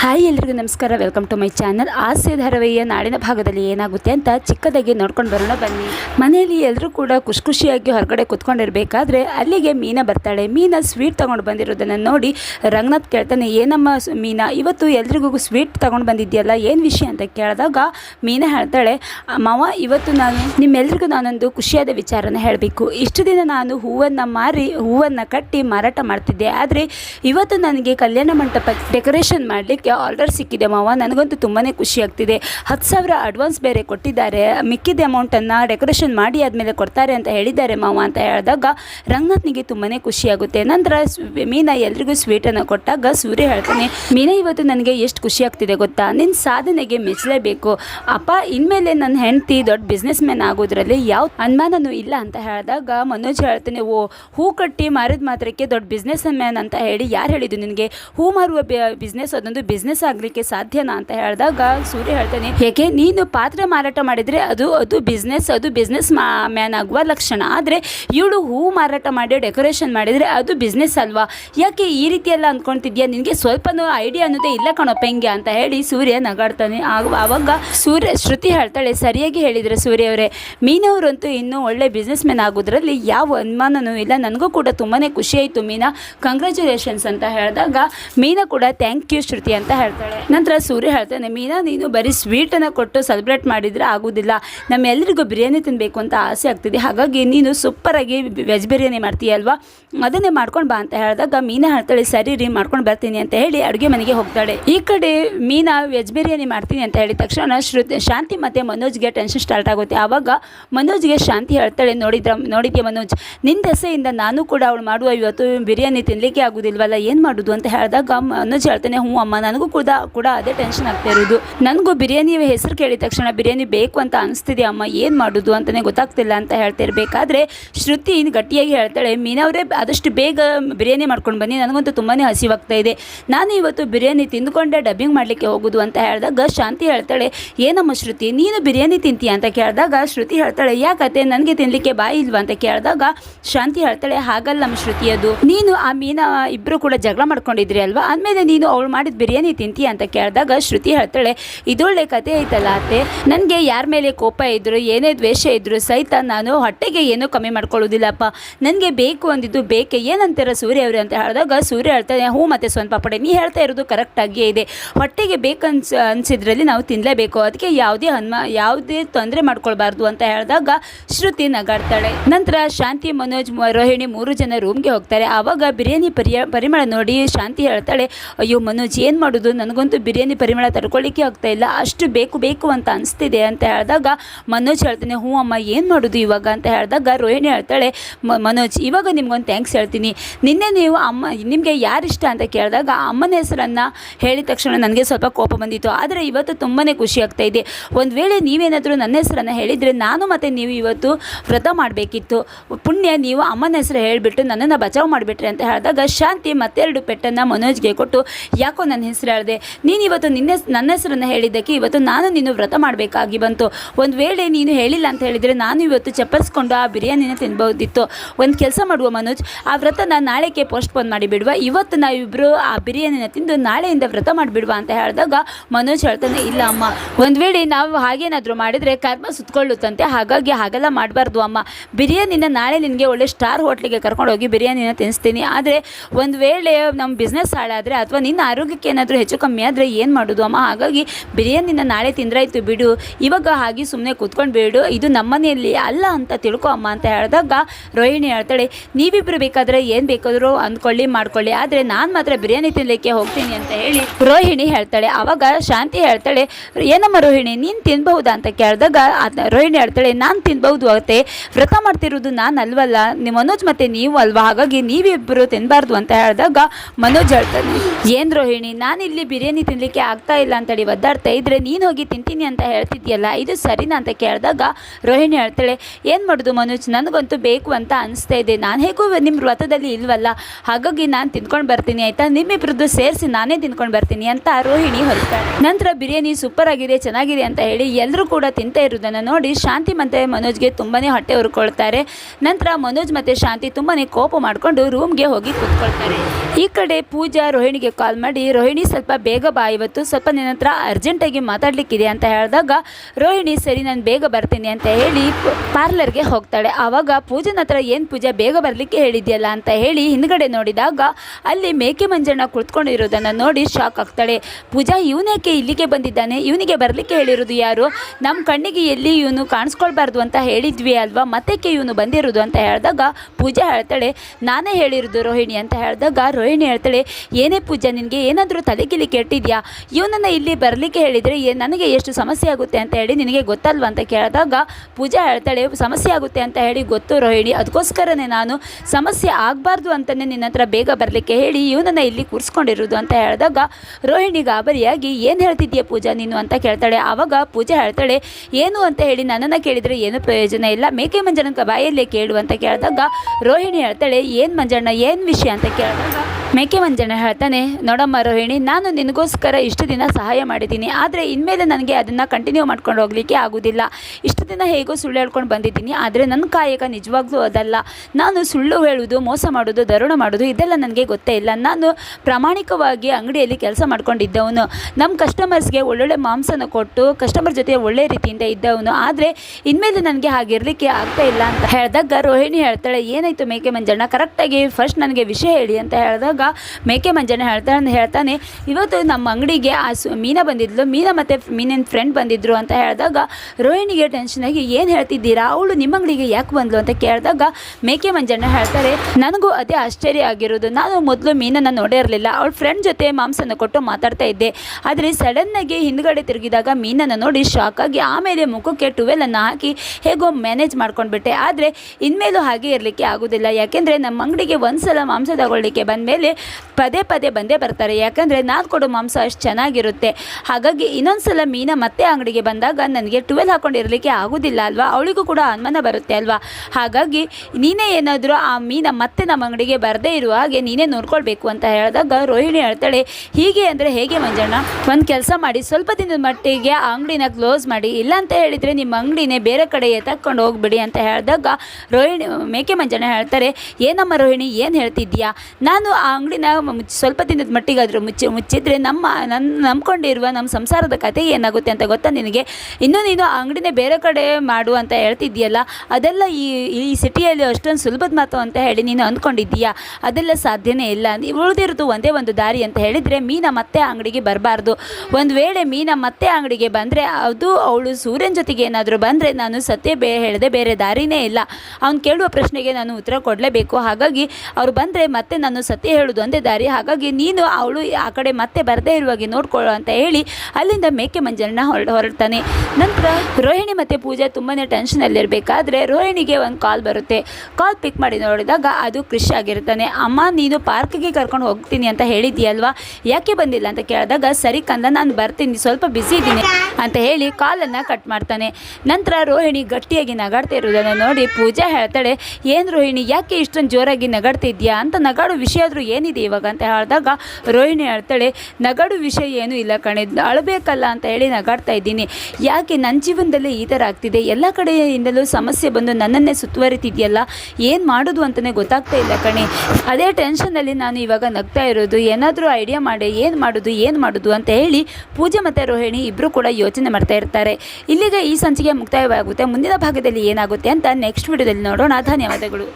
Hi ಎಲ್ರಿಗೂ ನಮಸ್ಕಾರ. Welcome to my channel ಆಸೆ ಧಾರಾವಾಹಿಯ ನಾಡಿನ ಭಾಗದಲ್ಲಿ ಏನಾಗುತ್ತೆ ಅಂತ ಚಿಕ್ಕದಾಗಿ ನೋಡ್ಕೊಂಡು ಬರೋಣ ಬನ್ನಿ. ಮನೆಯಲ್ಲಿ ಎಲ್ಲರೂ ಕೂಡ ಖುಷಿ ಖುಷಿಯಾಗಿ ಹೊರಗಡೆ ಕುತ್ಕೊಂಡಿರಬೇಕಾದ್ರೆ ಅಲ್ಲಿಗೆ ಮೀನಾ ಬರ್ತಾಳೆ. ಮೀನಾ ಸ್ವೀಟ್ ತೊಗೊಂಡು ಬಂದಿರೋದನ್ನು ನೋಡಿ ರಂಗನಾಥ್ ಕೇಳ್ತಾನೆ, ಏನಮ್ಮ ಮೀನಾ, ಇವತ್ತು ಎಲ್ರಿಗೂ ಸ್ವೀಟ್ ತೊಗೊಂಡು ಬಂದಿದ್ಯಲ್ಲ, ಏನು ವಿಷಯ? ಅಂತ ಕೇಳಿದಾಗ ಮೀನಾ ಹೇಳ್ತಾಳೆ, ಮಾವ, ಇವತ್ತು ನಾನು, ನಿಮ್ಮೆಲ್ರಿಗೂ ನಾನೊಂದು ಖುಷಿಯಾದ ವಿಚಾರನ ಹೇಳಬೇಕು. ಇಷ್ಟು ದಿನ ನಾನು ಹೂವನ್ನು ಮಾರಿ, ಹೂವನ್ನು ಕಟ್ಟಿ ಮಾರಾಟ ಮಾಡ್ತಿದ್ದೆ. ಆದರೆ ಇವತ್ತು ನನಗೆ ಕಲ್ಯಾಣ ಮಂಟಪ ಡೆಕೋರೇಷನ್ ಮಾಡಲಿಕ್ಕೆ ಆರ್ಡರ್ ಸಿಕ್ಕಿದೆ ಮಾವ. ನನಗಂತೂ ತುಂಬಾ ಖುಷಿ ಆಗ್ತಿದೆ. ಹತ್ತು ಸಾವಿರ ಅಡ್ವಾನ್ಸ್ ಬೇರೆ ಕೊಟ್ಟಿದ್ದಾರೆ. ಮಿಕ್ಕಿದ ಅಮೌಂಟನ್ನು ಡೆಕೋರೇಷನ್ ಮಾಡಿ ಆದಮೇಲೆ ಕೊಡ್ತಾರೆ ಅಂತ ಹೇಳಿದ್ದಾರೆ ಮಾವ ಅಂತ ಹೇಳಿದಾಗ ರಂಗನಾಥ್ನಿಗೆ ತುಂಬಾ ಖುಷಿಯಾಗುತ್ತೆ ನಂತರ ಮೀನಾ ಎಲ್ರಿಗೂ ಸ್ವೀಟನ್ನು ಕೊಟ್ಟಾಗ ಸೂರ್ಯ ಹೇಳ್ತಾನೆ, ಮೀನಾ, ಇವತ್ತು ನನಗೆ ಎಷ್ಟು ಖುಷಿ ಆಗ್ತಿದೆ ಗೊತ್ತಾ? ನಿನ್ನ ಸಾಧನೆಗೆ ಮೆಚ್ಚಲೇಬೇಕು. ಅಪ್ಪ, ಇನ್ಮೇಲೆ ನನ್ನ ಹೆಂಡತಿ ದೊಡ್ಡ ಬಿಸ್ನೆಸ್ ಮ್ಯಾನ್ ಆಗೋದ್ರಲ್ಲಿ ಯಾವ ಅನುಮಾನನೂ ಇಲ್ಲ ಅಂತ ಹೇಳಿದಾಗ ಮನೋಜ್ ಹೇಳ್ತಾನೆ, ಓ, ಹೂ ಕಟ್ಟಿ ಮಾರಿದ ಮಾತ್ರಕ್ಕೆ ದೊಡ್ಡ ಬಿಸ್ನೆಸ್ ಮ್ಯಾನ್ ಅಂತ ಹೇಳಿ ಯಾರು ಹೇಳಿದ್ದು ನಿನಗೆ? ಹೂ ಮಾರುವ ಬಿಸ್ನೆಸ್ ಅದೊಂದು ಬಿಸ್ನೆಸ್ ಆಗಲಿಕ್ಕೆ ಸಾಧ್ಯನಾ ಅಂತ ಹೇಳಿದಾಗ ಸೂರ್ಯ ಹೇಳ್ತಾನೆ ಹೇಗೆ ನೀನು ಪಾತ್ರೆ ಮಾರಾಟ ಮಾಡಿದರೆ ಅದು ಅದು ಬಿಸ್ನೆಸ್ ಅದು ಬಿಸ್ನೆಸ್ ಮ್ಯಾನ್ ಆಗುವ ಲಕ್ಷಣ. ಆದರೆ ಇವಳು ಹೂ ಮಾರಾಟ ಮಾಡಿ ಡೆಕೋರೇಷನ್ ಮಾಡಿದರೆ ಅದು ಬಿಸ್ನೆಸ್ ಅಲ್ವಾ? ಯಾಕೆ ಈ ರೀತಿ ಎಲ್ಲ ಅಂದ್ಕೊಳ್ತಿದ್ಯಾ ನಿನಗೆ ಸ್ವಲ್ಪನೂ ಐಡಿಯಾ ಅನ್ನೋದೇ ಇಲ್ಲ ಕಣಪ್ಪ, ಹೆಂಗೆ? ಅಂತ ಹೇಳಿ ಸೂರ್ಯ ನಗಾಡ್ತಾನೆ. ಆಗ, ಆವಾಗ ಸೂರ್ಯ, ಶ್ರುತಿ ಹೇಳ್ತಾಳೆ, ಸರಿಯಾಗಿ ಹೇಳಿದರೆ ಸೂರ್ಯ ಅವರೇ, ಮೀನವರಂತೂ ಇನ್ನೂ ಒಳ್ಳೆ ಬಿಸ್ನೆಸ್ ಮ್ಯಾನ್ ಆಗೋದ್ರಲ್ಲಿ ಯಾವ ಅನುಮಾನನೂ ಇಲ್ಲ. ನನಗೂ ಕೂಡ ತುಂಬಾ ಖುಷಿ ಆಯಿತು ಮೀನಾ. ಕಂಗ್ರ್ಯಾಚುಲೇಷನ್ಸ್ ಅಂತ ಹೇಳಿದಾಗ ಮೀನಾ ಕೂಡ ಥ್ಯಾಂಕ್ ಯು ಶ್ರುತಿ ಅಂತ ಹೇಳ್ತಾಳೆ. ನಂತರ ಸೂರ್ಯ ಹೇಳ್ತಾನೆ, ಮೀನಾ, ನೀನು ಬರೀ ಸ್ವೀಟನ್ನು ಕೊಟ್ಟು ಸೆಲೆಬ್ರೇಟ್ ಮಾಡಿದರೆ ಆಗೋದಿಲ್ಲ. ನಮ್ಮೆಲ್ಲರಿಗೂ ಬಿರಿಯಾನಿ ತಿನ್ನಬೇಕು ಅಂತ ಆಸೆ ಆಗ್ತಿದೆ. ಹಾಗಾಗಿ ನೀನು ಸೂಪರಾಗಿ ವೆಜ್ ಬಿರಿಯಾನಿ ಮಾಡ್ತೀಯ ಅಲ್ವಾ? ಅದನ್ನೇ ಮಾಡ್ಕೊಂಡು ಬಾ ಅಂತ ಹೇಳಿದಾಗ ಮೀನಾ ಹೇಳ್ತಾಳೆ, ಸರಿ ರೀ, ಮಾಡ್ಕೊಂಡು ಬರ್ತೀನಿ ಅಂತ ಹೇಳಿ ಅಡುಗೆ ಮನೆಗೆ ಹೋಗ್ತಾಳೆ. ಈ ಕಡೆ ಮೀನಾ ವೆಜ್ ಬಿರಿಯಾನಿ ಮಾಡ್ತೀನಿ ಅಂತ ಹೇಳಿದ ತಕ್ಷಣ ಶ್ರುತಿ ಶಾಂತಿ ಮತ್ತು ಮನೋಜ್ಗೆ ಟೆನ್ಷನ್ ಸ್ಟಾರ್ಟ್ ಆಗುತ್ತೆ. ಆವಾಗ ಮನೋಜ್ಗೆ ಶಾಂತಿ ಹೇಳ್ತಾಳೆ, ನೋಡಿದ್ರ, ನೋಡಿದ್ಯ ಮನೋಜ್? ನಿನ್ನ ದೆಸೆಯಿಂದ ನಾನು ಕೂಡ ಅವಳು ಮಾಡುವ ಇವತ್ತು ಬಿರಿಯಾನಿ ತಿನ್ನಲಿಕ್ಕೆ ಆಗೋದಿಲ್ವಲ್ಲ? ಏನು ಮಾಡೋದು? ಅಂತ ಹೇಳಿದಾಗ ಮನೋಜ್ ಹೇಳ್ತಾನೆ, ಹ್ಞೂ ಅಮ್ಮ ನನಗೂ ಕೂಡ ಕೂಡ ಅದೇ ಟೆನ್ಷನ್ ಆಗ್ತಾ ಇರೋದು. ನನಗೂ ಬಿರಿಯಾನಿ ಹೆಸರು ಕೇಳಿದ ತಕ್ಷಣ ಬಿರಿಯಾನಿ ಬೇಕು ಅಂತ ಅನಿಸ್ತಿದೆ, ಅಮ್ಮ ಏನು ಮಾಡೋದು ಅಂತಲೇ ಗೊತ್ತಾಗ್ತಿಲ್ಲ ಅಂತ ಹೇಳ್ತಿರ್ಬೇಕಾದ್ರೆ ಶ್ರುತಿ ಗಟ್ಟಿಯಾಗಿ ಹೇಳ್ತಾಳೆ ಮೀನವರೇ ಆದಷ್ಟು ಬೇಗ ಬಿರಿಯಾನಿ ಮಾಡ್ಕೊಂಡು ಬನ್ನಿ, ನನಗಂತೂ ತುಂಬಾ ಹಸಿವಾಗ್ತಾ ಇದೆ. ನಾನು ಇವತ್ತು ಬಿರಿಯಾನಿ ತಿಂದುಕೊಂಡೆ ಡಬ್ಬಿಂಗ್ ಮಾಡಲಿಕ್ಕೆ ಹೋಗೋದು ಅಂತ ಹೇಳಿದಾಗ ಶಾಂತಿ ಹೇಳ್ತಾಳೆ, ಏನಮ್ಮ ಶ್ರುತಿ, ನೀನು ಬಿರಿಯಾನಿ ತಿಂತೀಯ? ಅಂತ ಕೇಳಿದಾಗ ಶ್ರುತಿ ಹೇಳ್ತಾಳೆ, ಯಾಕತ್ತೆ, ನನಗೆ ತಿನ್ನಲಿಕ್ಕೆ ಬಾಯಿ ಇಲ್ವಾ? ಅಂತ ಕೇಳಿದಾಗ ಶಾಂತಿ ಹೇಳ್ತಾಳೆ ಹಾಗಲ್ಲ ನಮ್ಮ ಶ್ರುತಿ ಅದು. ನೀನು ಆ ಮೀನ ಇಬ್ಬರು ಕೂಡ ಜಗಳ ಮಾಡ್ಕೊಂಡಿದ್ರಿ ಅಲ್ವಾ? ಆದಮೇಲೆ ನೀನು ಅವಳು ಮಾಡಿದ ಬಿರಿಯಾನಿ ತಿಂತೀಯ ಅಂತ ಕೇಳಿದಾಗ ಶ್ರುತಿ ಹೇಳ್ತಾಳೆ, ಇದೊಳ್ಳೆ ಕತೆ ಐತಲ್ಲ ಅತ್ತೆ. ನನಗೆ ಯಾರ ಮೇಲೆ ಕೋಪ ಇದ್ರು, ಏನೇ ದ್ವೇಷ ಇದ್ರು ಸಹಿತ ನಾನು ಹೊಟ್ಟೆಗೆ ಏನೂ ಕಮ್ಮಿ ಮಾಡ್ಕೊಳ್ಳೋದಿಲ್ಲಪ್ಪ ನನಗೆ ಬೇಕು ಅಂದಿದ್ದು ಬೇಕೆ, ಏನಂತೀರ ಸೂರ್ಯ ಅವರು? ಅಂತ ಹೇಳಿದಾಗ ಸೂರ್ಯ ಹೇಳ್ತಾನೆ, ಹ್ಞೂ ಮತ್ತೆ ಸ್ವಲ್ಪ ಪಡೆ ನೀ ಹೇಳ್ತಾ ಇರೋದು ಕರೆಕ್ಟಾಗಿಯೇ ಇದೆ. ಹೊಟ್ಟೆಗೆ ಬೇಕನ್ಸ್, ಅನ್ಸಿದ್ರಲ್ಲಿ ನಾವು ತಿನ್ನಲೇಬೇಕು ಅದಕ್ಕೆ ಯಾವುದೇ ಹನ್ಮ, ಯಾವುದೇ ತೊಂದರೆ ಮಾಡ್ಕೊಳ್ಬಾರ್ದು ಅಂತ ಹೇಳಿದಾಗ ಶ್ರುತಿ ನಗಾಡ್ತಾಳೆ. ನಂತರ ಶಾಂತಿ ಮನೋಜ್ ರೋಹಿಣಿ ಮೂರು ಜನ ರೂಮ್ಗೆ ಹೋಗ್ತಾರೆ. ಆವಾಗ ಬಿರಿಯಾನಿ ಪರಿಯ, ಪರಿಮಳ ನೋಡಿ ಶಾಂತಿ ಹೇಳ್ತಾಳೆ, ಅಯ್ಯೋ ಮನೋಜ್, ಏನು ಮಾಡೋದು ನನಗಂತೂ ಬಿರಿಯಾನಿ ಪರಿಮಳ ತಡ್ಕೊಳ್ಳಿಕ್ಕೆ ಆಗ್ತಾ ಇಲ್ಲ. ಅಷ್ಟು ಬೇಕು ಬೇಕು ಅಂತ ಅನಿಸ್ತಿದೆ ಅಂತ ಹೇಳಿದಾಗ ಮನೋಜ್ ಹೇಳ್ತಾನೆ, ಹ್ಞೂ ಅಮ್ಮ, ಏನು ಮಾಡೋದು ಇವಾಗ? ಅಂತ ಹೇಳಿದಾಗ ರೋಹಿಣಿ ಹೇಳ್ತಾಳೆ ಮನೋಜ್, ಇವಾಗ ನಿಮ್ಗೊಂದು ಥ್ಯಾಂಕ್ಸ್ ಹೇಳ್ತೀನಿ. ನಿನ್ನೆ ನೀವು ಅಮ್ಮ, ನಿಮಗೆ ಯಾರಿಷ್ಟ ಅಂತ ಕೇಳಿದಾಗ ಅಮ್ಮನ ಹೆಸರನ್ನು ಹೇಳಿದ ತಕ್ಷಣ ನನಗೆ ಸ್ವಲ್ಪ ಕೋಪ ಬಂದಿತ್ತು. ಆದರೆ ಇವತ್ತು ತುಂಬಾ ಖುಷಿ ಆಗ್ತಾ ಇದೆ. ಒಂದು ವೇಳೆ ನೀವೇನಾದರೂ ನನ್ನ ಹೆಸರನ್ನು ಹೇಳಿದರೆ ನಾನು ಮತ್ತು ನೀವು ಇವತ್ತು ವ್ರತ ಮಾಡಬೇಕಿತ್ತು. ಪುಣ್ಯ, ನೀವು ಅಮ್ಮನ ಹೆಸರು ಹೇಳಿಬಿಟ್ಟು ನನ್ನನ್ನು ಬಚಾವ್ ಮಾಡಿಬಿಟ್ರಿ ಅಂತ ಹೇಳಿದಾಗ ಶಾಂತಿ ಮತ್ತೆರಡು ಪೆಟ್ಟನ್ನು ಮನೋಜ್ಗೆ ಕೊಟ್ಟು, ಯಾಕೋ ನನ್ನ ಹೆಸರು ಹೇಳಿದೆ, ನೀನು ಇವತ್ತು ನಿನ್ನ ನನ್ನ ಹೆಸರನ್ನು ಹೇಳಿದ್ದಕ್ಕೆ ಇವತ್ತು ನಾನು ನೀನು ವ್ರತ ಮಾಡಬೇಕಾಗಿ ಬಂತು. ಒಂದು ವೇಳೆ ನೀನು ಹೇಳಿಲ್ಲ ಅಂತ ಹೇಳಿದರೆ ನಾನು ಇವತ್ತು ಚಪ್ಪರಿಸ್ಕೊಂಡು ಆ ಬಿರಿಯಾನಿನ ತಿನ್ಬೋದಿತ್ತು. ಒಂದು ಕೆಲಸ ಮಾಡುವ ಮನೋಜ್, ಆ ವ್ರತನ ನಾಳೆಗೆ ಪೋಸ್ಟ್ಪೋನ್ ಮಾಡಿಬಿಡುವ ಇವತ್ತು ನಾವಿಬ್ಬರು ಆ ಬಿರಿಯಾನಿನ ತಿಂದು ನಾಳೆಯಿಂದ ವ್ರತ ಮಾಡಿಬಿಡುವ ಅಂತ ಹೇಳಿದಾಗ ಮನೋಜ್ ಹೇಳ್ತಾನೆ, ಇಲ್ಲ ಅಮ್ಮ. ಒಂದು ವೇಳೆ ನಾವು ಹಾಗೇನಾದರೂ ಮಾಡಿದರೆ ಕರ್ಮ ಸುತ್ತಕೊಳ್ಳುತ್ತಂತೆ ಹಾಗಾಗಿ ಹಾಗೆಲ್ಲ ಮಾಡಬಾರ್ದು ಅಮ್ಮ. ಬಿರಿಯಾನಿನ ನಾಳೆ ನಿನಗೆ ಒಳ್ಳೆ ಸ್ಟಾರ್ ಹೋಟ್ಲಿಗೆ ಕರ್ಕೊಂಡೋಗಿ ಬಿರಿಯಾನಿನ ತಿನ್ನಿಸ್ತೀನಿ. ಆದರೆ ಒಂದು ವೇಳೆ ನಮ್ಮ ಬಿಸ್ನೆಸ್ ಹಾಳಾದರೆ ಅಥವಾ ನಿನ್ನ ಆರೋಗ್ಯಕ್ಕೆ ಏನಾದರೂ ಹೆಚ್ಚು ಕಮ್ಮಿ ಆದರೆ ಏನು ಮಾಡೋದು? ಅಮ್ಮ, ಹಾಗಾಗಿ ಬಿರಿಯಾನಿನ ನಾಳೆ ತಿಂದ್ರಾಯ್ತು ಬಿಡು. ಇವಾಗ ಹಾಗೆ ಸುಮ್ಮನೆ ಕೂತ್ಕೊಂಡು ಬಿಡು. ಇದು ನಮ್ಮನೆಯಲ್ಲಿ ಅಲ್ಲ ಅಂತ ತಿಳ್ಕೊ ಅಮ್ಮ ಅಂತ ಹೇಳಿದಾಗ ರೋಹಿಣಿ ಹೇಳ್ತಾಳೆ ನೀವಿಬ್ಬರು ಬೇಕಾದರೆ ಏನು ಬೇಕಾದರೂ ಅಂದ್ಕೊಳ್ಳಿ, ಮಾಡ್ಕೊಳ್ಳಿ. ಆದರೆ ನಾನು ಮಾತ್ರ ಬಿರಿಯಾನಿ ತಿನ್ನಲಿಕ್ಕೆ ಹೋಗ್ತೀನಿ ಅಂತ ಹೇಳಿ ರೋಹಿಣಿ ಹೇಳ್ತಾಳೆ. ಆವಾಗ ಶಾಂತಿ ಹೇಳ್ತಾಳೆ, ಏನಮ್ಮ ರೋಹಿಣಿ, ನೀನು ತಿನ್ಬಹುದಾ? ಅಂತ ಕೇಳಿದಾಗ ರೋಹಿಣಿ ಹೇಳ್ತಾಳೆ, ನಾನು ತಿನ್ಬಹುದು ಅತ್ತೆ. ವ್ರತ ಮಾಡ್ತಿರೋದು ನಾನು ಅಲ್ವಲ್ಲ. ನಿಮ್ಮ ಮನೋಜ್ ಮತ್ತೆ ನೀವು ಅಲ್ವಾ? ಹಾಗಾಗಿ ನೀವಿಬ್ಬರು ತಿನ್ನಬಾರ್ದು ಅಂತ ಹೇಳಿದಾಗ ಮನೋಜ್ ಹೇಳ್ತಾನೆ, ಏನು ರೋಹಿಣಿ, ನಾನು ಇಲ್ಲಿ ಬಿರಿಯಾನಿ ತಿನ್ನಲಿಕ್ಕೆ ಆಗ್ತಾ ಇಲ್ಲ ಅಂತೇಳಿ ಒದ್ದಾಡ್ತಾ ಇದ್ರೆ ನೀನು ಹೋಗಿ ತಿಂತೀನಿ ಅಂತ ಹೇಳ್ತಿದ್ಯಲ್ಲ, ಇದು ಸರಿನಾ ಅಂತ ಕೇಳಿದಾಗ ರೋಹಿಣಿ ಹೇಳ್ತಾಳೆ, ಏನು ಮಾಡೋದು ಮನೋಜ್? ನನಗಂತೂ ಬೇಕು ಅಂತ ಅನಿಸ್ತಾ ಇದೆ. ನಾನು ಹೇಗೂ ನಿಮ್ಮ ವ್ರತದಲ್ಲಿ ಇಲ್ವಲ್ಲ, ಹಾಗಾಗಿ ನಾನು ತಿನ್ಕೊಂಡು ಬರ್ತೀನಿ, ಆಯಿತಾ? ನಿಮ್ಮಿಬ್ರದ್ದು ಸೇರಿಸಿ ನಾನೇ ತಿನ್ಕೊಂಡು ಬರ್ತೀನಿ, ಅಂತ ರೋಹಿಣಿ ಹೊರತಾಳೆ ನಂತರ ಬಿರಿಯಾನಿ ಸೂಪರ್ ಆಗಿದೆ, ಚೆನ್ನಾಗಿದೆ ಅಂತ ಹೇಳಿ ಎಲ್ಲರೂ ಕೂಡ ತಿಂತಾ ಇರೋದನ್ನು ನೋಡಿ ಶಾಂತಿ ಮತ್ತು ಮನೋಜ್ಗೆ ತುಂಬಾ ಹೊಟ್ಟೆ ಹುರ್ಕೊಳ್ತಾರೆ ನಂತರ ಮನೋಜ್ ಮತ್ತು ಶಾಂತಿ ತುಂಬಾ ಕೋಪ ಮಾಡಿಕೊಂಡು ರೂಮ್ಗೆ ಹೋಗಿ ಕೂತ್ಕೊಳ್ತಾರೆ. ಈ ಕಡೆ ಪೂಜಾ ರೋಹಿಣಿಗೆ ಕಾಲ್ ಮಾಡಿ, ರೋಹಿಣಿ ಸ್ವಲ್ಪ ಬೇಗ ಬಾ. ಇವತ್ತು ಸ್ವಲ್ಪ ನಿನ್ನ ಹತ್ರ ಅರ್ಜೆಂಟಾಗಿ ಮಾತಾಡಲಿಕ್ಕಿದೆ ಅಂತ ಹೇಳಿದಾಗ, ರೋಹಿಣಿ, ಸರಿ, ನಾನು ಬೇಗ ಬರ್ತೀನಿ ಅಂತ ಹೇಳಿ ಪಾರ್ಲರ್ಗೆ ಹೋಗ್ತಾಳೆ. ಆವಾಗ ಪೂಜನ ಹತ್ರ ಏನು ಪೂಜೆ, ಬೇಗ ಬರಲಿಕ್ಕೆ ಹೇಳಿದ್ಯಲ್ಲ ಅಂತ ಹೇಳಿ ಹಿಂದ್ಗಡೆ ನೋಡಿದಾಗ, ಅಲ್ಲಿ ಮೇಕೆ ಮಂಜಣ್ಣ ಕುಳಿತುಕೊಂಡಿರೋದನ್ನು ನೋಡಿ ಶಾಕ್ ಆಗ್ತಾಳೆ. ಪೂಜಾ ಇವನೇಕೆ ಇಲ್ಲಿಗೆ ಬಂದಿದ್ದಾನೆ? ಇವನಿಗೆ ಬರಲಿಕ್ಕೆ ಹೇಳಿರೋದು ಯಾರು? ನಮ್ಮ ಕಣ್ಣಿಗೆ ಎಲ್ಲಿ ಇವನು ಕಾಣಿಸ್ಕೊಳ್ಬಾರ್ದು ಅಂತ ಹೇಳಿದ್ವಿ ಅಲ್ವಾ? ಮತ್ತೇಕೆ ಇವನು ಬಂದಿರೋದು? ಅಂತ ಹೇಳಿದಾಗ, ಪೂಜಾ ಹೇಳ್ತಾಳೆ, ನಾನೇ ಹೇಳಿರೋದು ರೋಹಿಣಿ ಅಂತ ಹೇಳಿದಾಗ, ರೋಹಿಣಿ ಹೇಳ್ತಾಳೆ, ಏನೇ ಪೂಜಾ, ನಿನಗೆ ಏನಾದರೂ ತಲೆಗಿಲಿ ಕೆಟ್ಟಿದ್ಯಾ? ಇವನನ್ನು ಇಲ್ಲಿ ಬರಲಿಕ್ಕೆ ಹೇಳಿದರೆ ನನಗೆ ಎಷ್ಟು ಸಮಸ್ಯೆ ಆಗುತ್ತೆ ಅಂತ ಹೇಳಿ ನಿನಗೆ ಗೊತ್ತಲ್ವ ಅಂತ ಕೇಳಿದಾಗ, ಪೂಜಾ ಹೇಳ್ತಾಳೆ, ಸಮಸ್ಯೆ ಆಗುತ್ತೆ ಅಂತ ಹೇಳಿ ಗೊತ್ತು ರೋಹಿಣಿ ಅದಕ್ಕೋಸ್ಕರನೇ ನಾನು ಸಮಸ್ಯೆ ಆಗಬಾರ್ದು ಅಂತಲೇ ನಿನ್ನ ಹತ್ರ ಬೇಗ ಬರಲಿಕ್ಕೆ ಹೇಳಿ ಇವನನ್ನು ಇಲ್ಲಿ ಕೂರಿಸ್ಕೊಂಡಿರೋದು ಅಂತ ಹೇಳಿದಾಗ, ರೋಹಿಣಿ ಗಾಬರಿಯಾಗಿ, ಏನು ಹೇಳ್ತಿದ್ಯ ಪೂಜಾ ನೀನು ಅಂತ ಕೇಳ್ತಾಳೆ. ಆವಾಗ ಪೂಜಾ ಹೇಳ್ತಾಳೆ, ಏನು ಅಂತ ಹೇಳಿ ನನ್ನನ್ನು ಕೇಳಿದರೆ ಏನು ಪ್ರಯೋಜನ ಇಲ್ಲ, ಮೇಕೆ ಮಂಜಣ್ಣನ ಬಾಯಲ್ಲೇ ಕೇಳು ಅಂತ ಕೇಳಿದಾಗ, ರೋಹಿಣಿ ಹೇಳ್ತಾಳೆ, ಏನು ಮಂಜಣ್ಣ, ಏನು ವಿಷಯ ಅಂತ ಕೇಳಿದಾಗ ಮೇಕೆ ಮಂಜಣ್ಣ ಹೇಳ್ತಾನೆ, ನೋಡಮ್ಮ ರೋಹಿಣಿ, ನಾನು ನಿನಗೋಸ್ಕರ ಇಷ್ಟು ದಿನ ಸಹಾಯ ಮಾಡಿದ್ದೀನಿ. ಆದರೆ ಇನ್ಮೇಲೆ ನನಗೆ ಅದನ್ನು ಕಂಟಿನ್ಯೂ ಮಾಡ್ಕೊಂಡು ಹೋಗಲಿಕ್ಕೆ ಆಗೋದಿಲ್ಲ. ಇಷ್ಟು ದಿನ ಹೇಗೋ ಸುಳ್ಳು ಹೇಳ್ಕೊಂಡು ಬಂದಿದ್ದೀನಿ. ಆದರೆ ನನ್ನ ಕಾಯಕ ನಿಜವಾಗ್ಲೂ ಅದಲ್ಲ. ನಾನು ಸುಳ್ಳು ಹೇಳುವುದು ಮೋಸ ಮಾಡೋದು ದರೋಣ ಮಾಡೋದು, ಇದೆಲ್ಲ ನನಗೆ ಗೊತ್ತೇ ಇಲ್ಲ. ನಾನು ಪ್ರಾಮಾಣಿಕವಾಗಿ ಅಂಗಡಿಯಲ್ಲಿ ಕೆಲಸ ಮಾಡ್ಕೊಂಡಿದ್ದವನು. ನಮ್ಮ ಕಸ್ಟಮರ್ಸ್ಗೆ ಒಳ್ಳೊಳ್ಳೆ ಮಾಂಸನ ಕೊಟ್ಟು ಕಸ್ಟಮರ್ ಜೊತೆ ಒಳ್ಳೆ ರೀತಿಯಿಂದ ಇದ್ದವನು. ಆದರೆ ಇನ್ಮೇಲೆ ನನಗೆ ಹಾಗಿರಲಿಕ್ಕೆ ಆಗ್ತಾ ಇಲ್ಲ ಅಂತ ಹೇಳಿದಾಗ ರೋಹಿಣಿ ಹೇಳ್ತಾಳೆ, ಏನಾಯಿತು ಮೇಕೆ ಮಂಜಣ್ಣ ಕರೆಕ್ಟಾಗಿ ಫಸ್ಟ್ ನನಗೆ ವಿಷಯ ಹೇಳಿ ಅಂತ ಹೇಳಿದಾಗ ಮೇಕೆ ಮಂಜಣ್ಣ ಹೇಳ್ತಾನೆ ಹೇಳ್ತಾನೆ, ಇವತ್ತು ನಮ್ಮ ಅಂಗಡಿಗೆ ಆ ಸು ಮೀನ ಬಂದಿದ್ಲು. ಮೀನ ಮತ್ತು ಮೀನಿನ ಫ್ರೆಂಡ್ ಬಂದಿದ್ದರು ಅಂತ ಹೇಳಿದಾಗ, ರೋಹಿಣಿಗೆ ಟೆನ್ಷನ್ ಆಗಿ ಏನು ಹೇಳ್ತಿದ್ದೀರಾ? ಅವಳು ನಿಮ್ಮ ಅಂಗಡಿಗೆ ಯಾಕೆ ಬಂದ್ಲು? ಅಂತ ಕೇಳಿದಾಗ, ಮೇಕೆ ಮಂಜಣ್ಣ ಹೇಳ್ತಾರೆ, ನನಗೂ ಅದೇ ಆಶ್ಚರ್ಯ ಆಗಿರೋದು. ನಾನು ಮೊದಲು ಮೀನನ್ನು ನೋಡೇ ಇರಲಿಲ್ಲ. ಅವಳ ಫ್ರೆಂಡ್ ಜೊತೆ ಮಾಂಸನ ಕೊಟ್ಟು ಮಾತಾಡ್ತಾ ಇದ್ದೆ. ಆದರೆ ಸಡನ್ನಾಗಿ ಹಿಂದ್ಗಡೆ ತಿರುಗಿದಾಗ ಮೀನನ್ನು ನೋಡಿ ಶಾಕ್ ಆಗಿ ಆಮೇಲೆ ಮುಖಕ್ಕೆ ಟುವೆಲನ್ನು ಹಾಕಿ ಹೇಗೋ ಮ್ಯಾನೇಜ್ ಮಾಡ್ಕೊಂಡ್ಬಿಟ್ಟೆ. ಆದರೆ ಇನ್ಮೇಲೂ ಹಾಗೆ ಇರಲಿಕ್ಕೆ ಆಗೋದಿಲ್ಲ. ಯಾಕೆಂದರೆ ನಮ್ಮ ಅಂಗಡಿಗೆ ಒಂದು ಸಲ ಮಾಂಸ ತಗೊಳ್ಳಿಕ್ಕೆ ಬಂದಮೇಲೆ ಪದೇ ಪದೇ ಬಂದೇ ಬರ್ತಾರೆ. ಯಾಕಂದರೆ ನಾನು ಕೊಡೋ ಮಾಂಸ ಅಷ್ಟು ಚೆನ್ನಾಗಿರುತ್ತೆ. ಹಾಗಾಗಿ ಇನ್ನೊಂದು ಸಲ ಮೀನ ಮತ್ತೆ ಅಂಗಡಿಗೆ ಬಂದಾಗ ನನಗೆ ಟುವೆಲ್ ಹಾಕೊಂಡಿರಲಿಕ್ಕೆ ಆಗೋದಿಲ್ಲ ಅಲ್ವಾ? ಅವಳಿಗೂ ಕೂಡ ಅನುಮಾನ ಬರುತ್ತೆ ಅಲ್ವಾ? ಹಾಗಾಗಿ ನೀನೇ ಏನಾದರೂ ಆ ಮೀನ ಮತ್ತೆ ನಮ್ಮ ಅಂಗಡಿಗೆ ಬರದೇ ಇರುವ ಹಾಗೆ ನೀನೇ ನೋಡ್ಕೊಳ್ಬೇಕು ಅಂತ ಹೇಳಿದಾಗ ರೋಹಿಣಿ ಹೇಳ್ತಾಳೆ, ಹೀಗೆ ಅಂದರೆ ಹೇಗೆ ಮಂಜಣ್ಣ? ಒಂದು ಕೆಲಸ ಮಾಡಿ, ಸ್ವಲ್ಪ ದಿನದ ಮಟ್ಟಿಗೆ ಆ ಅಂಗಡಿನ ಕ್ಲೋಸ್ ಮಾಡಿ, ಇಲ್ಲ ಅಂತ ಹೇಳಿದರೆ ನಿಮ್ಮ ಅಂಗಡಿನೇ ಬೇರೆ ಕಡೆ ತಕ್ಕೊಂಡು ಹೋಗ್ಬಿಡಿ ಅಂತ ಹೇಳಿದಾಗ ರೋಹಿಣಿ, ಮೇಕೆ ಮಂಜಣ್ಣ ಹೇಳ್ತಾರೆ, ಏನಮ್ಮ ರೋಹಿಣಿ, ಏನು ಹೇಳ್ತಿದ್ಯಾ ನಾನು ಆ ಅಂಗಡಿನ ಸ್ವಲ್ಪ ದಿನದ ಮಟ್ಟಿಗಾದರೂ ಮುಚ್ಚಿ ಮುಚ್ಚಿದ್ರೆ ನಮ್ಮ ನನ್ನ ನಂಬ್ಕೊಂಡಿರುವ ನಮ್ಮ ಸಂಸಾರದ ಕತೆ ಏನಾಗುತ್ತೆ ಅಂತ ಗೊತ್ತಾ ನಿನಗೆ? ಇನ್ನೂ ನೀನು ಆ ಅಂಗಡಿನೇ ಬೇರೆ ಕಡೆ ಮಾಡು ಅಂತ ಹೇಳ್ತಿದ್ದೀಯಲ್ಲ, ಅದೆಲ್ಲ ಈ ಈ ಸಿಟಿಯಲ್ಲಿ ಅಷ್ಟೊಂದು ಸುಲಭದ ಮಾತು ಅಂತ ಹೇಳಿ ನೀನು ಅಂದ್ಕೊಂಡಿದ್ದೀಯಾ? ಅದೆಲ್ಲ ಸಾಧ್ಯನೇ ಇಲ್ಲ. ಉಳಿದಿರೋದು ಒಂದೇ ಒಂದು ದಾರಿ ಅಂತ ಹೇಳಿದರೆ ಮೀನ ಮತ್ತೆ ಅಂಗಡಿಗೆ ಬರಬಾರ್ದು. ಒಂದು ವೇಳೆ ಮೀನ ಮತ್ತೆ ಅಂಗಡಿಗೆ ಬಂದರೆ ಅದು ಅವಳು ಸೂರ್ಯನ ಜೊತೆಗೆ ಏನಾದರೂ ಬಂದರೆ ನಾನು ಸತ್ಯ ಬೇ ಹೇಳದೆ ಬೇರೆ ದಾರಿನೇ ಇಲ್ಲ. ಅವ್ನು ಕೇಳುವ ಪ್ರಶ್ನೆಗೆ ನಾನು ಉತ್ತರ ಕೊಡಲೇಬೇಕು. ಹಾಗಾಗಿ ಅವ್ರು ಬಂದರೆ ಮತ್ತೆ ನಾನು ಸತ್ಯ ಹೇಳೋದು. ಒಂದೇ ದಾರಿ, ಹಾಗಾಗಿ ನೀನು ಅವಳು ಆ ಕಡೆ ಮತ್ತೆ ಬರದೇ ಇರುವಾಗೆ ನೋಡ್ಕೊಳ್ಳು ಅಂತ ಹೇಳಿ ಅಲ್ಲಿಂದ ಮೇಕೆ ಮಂಜಣ್ಣ ಹೊರ, ಹೊರಡ್ತಾನೆ. ನಂತರ ರೋಹಿಣಿ ಮತ್ತು ಪೂಜಾ ತುಂಬಾ ಟೆನ್ಷನಲ್ಲಿರಬೇಕಾದ್ರೆ ರೋಹಿಣಿಗೆ ಒಂದು ಕಾಲ್ ಬರುತ್ತೆ. ಕಾಲ್ ಪಿಕ್ ಮಾಡಿ ನೋಡಿದಾಗ ಅದು ಕೃಷಿ ಆಗಿರ್ತಾನೆ. ಅಮ್ಮ, ನೀನು ಪಾರ್ಕ್ಗೆ ಕರ್ಕೊಂಡು ಹೋಗ್ತೀನಿ ಅಂತ ಹೇಳಿದ್ಯಲ್ವಾ ಯಾಕೆ ಬಂದಿಲ್ಲ? ಅಂತ ಕೇಳಿದಾಗ, ಸರಿ ಕಂದ, ನಾನು ಬರ್ತೀನಿ. ಸ್ವಲ್ಪ ಬಿಸಿ ಇದ್ದೀನಿ. ಅಂತ ಹೇಳಿ ಕಾಲನ್ನು ಕಟ್ ಮಾಡ್ತಾನೆ. ನಂತರ ರೋಹಿಣಿ ಗಟ್ಟಿಯಾಗಿ ನಗಾಡ್ತಾ ಇರೋದನ್ನು ನೋಡಿ ಪೂಜಾ ಹೇಳ್ತಾಳೆ, ಏನು ರೋಹಿಣಿ, ಯಾಕೆ ಇಷ್ಟೊಂದು ಜೋರಾಗಿ ನಗಾಡ್ತಿದ್ಯಾ ಅಂತ ನಗಾಡೋ ವಿಷಯ ಆದರೂ ಏನಿದೆ ಇವಾಗ ಅಂತ ಹೇಳಿದಾಗ, ರೋಹಿಣಿ ಹೇಳ್ತಾಳೆ ನಗಡು ವಿಷಯ ಏನೂ ಇಲ್ಲ ಕಣೆ, ಅಳಬೇಕಲ್ಲ ಅಂತ ಹೇಳಿ ನಗಾಡ್ತಾ ಇದ್ದೀನಿ. ಯಾಕೆ ನನ್ನ ಜೀವನದಲ್ಲಿ ಈ ಥರ ಆಗ್ತಿದೆ? ಎಲ್ಲ ಕಡೆಯಿಂದಲೂ ಸಮಸ್ಯೆ ಬಂದು ನನ್ನನ್ನೇ ಸುತ್ತುವರಿತಿದೆಯಲ್ಲ? ಏನು ಮಾಡೋದು ಅಂತಲೇ ಗೊತ್ತಾಗ್ತಾ ಇಲ್ಲ ಕಣೆ. ಅದೇ ಟೆನ್ಷನಲ್ಲಿ ನಾನು ಇವಾಗ ನಗ್ತಾ ಇರೋದು, ಏನಾದರೂ ಐಡಿಯಾ ಮಾಡಿ, ಏನು ಮಾಡೋದು ಏನು ಮಾಡೋದು ಅಂತ ಹೇಳಿ ಪೂಜೆ ಮತ್ತು ರೋಹಿಣಿ ಇಬ್ಬರು ಕೂಡ ಯೋಚನೆ ಮಾಡ್ತಾ ಇರ್ತಾರೆ. ಇಲ್ಲಿಗೆ ಈ ಸಂಚಿಕೆ ಮುಕ್ತಾಯವಾಗುತ್ತೆ. ಮುಂದಿನ ಭಾಗದಲ್ಲಿ ಏನಾಗುತ್ತೆ ಅಂತ ನೆಕ್ಸ್ಟ್ ವಿಡಿಯೋದಲ್ಲಿ ನೋಡೋಣ. ಧನ್ಯವಾದಗಳು.